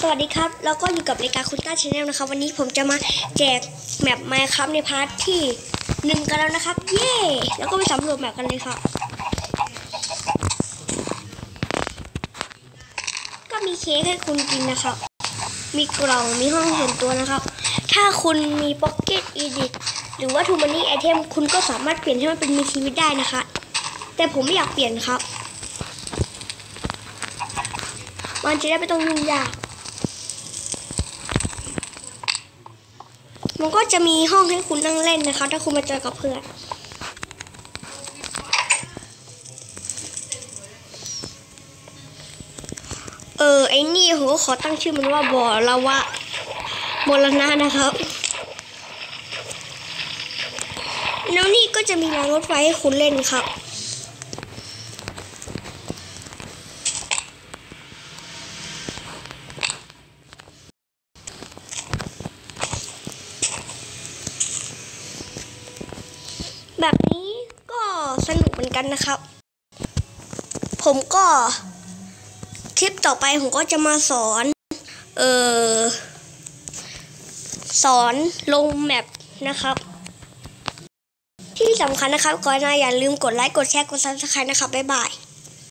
สวัสดีครับ แล้วก็อยู่กับรายการคุณต้าชาแนลนะครับ วันนี้ผมจะมาแจกแมปไมค์ครับในพาร์ทที่หนึ่งกันแล้วนะครับ เย้แล้วก็ไปสำรวจแมปกันเลยครับ ก็มีเค้กให้คุณกินนะครับ มีกล่องมีห้องส่วนตัวนะครับ ถ้าคุณมีพ็อกเก็ตอีดิทหรือว่าทูมันนี่ไอเทมคุณก็สามารถเปลี่ยนให้มันเป็นมีชีวิตได้นะคะ แต่ผมไม่อยากเปลี่ยนครับ มันจะได้ไม่ต้องยุ่งยาก มันก็จะมีห้องให้คุณนั่งเล่นนะคะ ถ้าคุณมาเจอกับเพื่อนเออไอ้นี่ผมก็ขอตั้งชื่อมันว่าบอละวะมรณะนะครับแล้วนี่ก็จะมีรางรถไฟให้คุณเล่นครับ แบบนี้ก็สนุกเหมือนกันนะครับ ผมก็คลิปต่อไปผมก็จะมาสอน เออสอนลงแมปนะครับ ที่สำคัญนะครับก่อนหน้าอย่าลืมกดไลค์ กดแชร์ กดซับสไครต์นะครับ บ๊ายบาย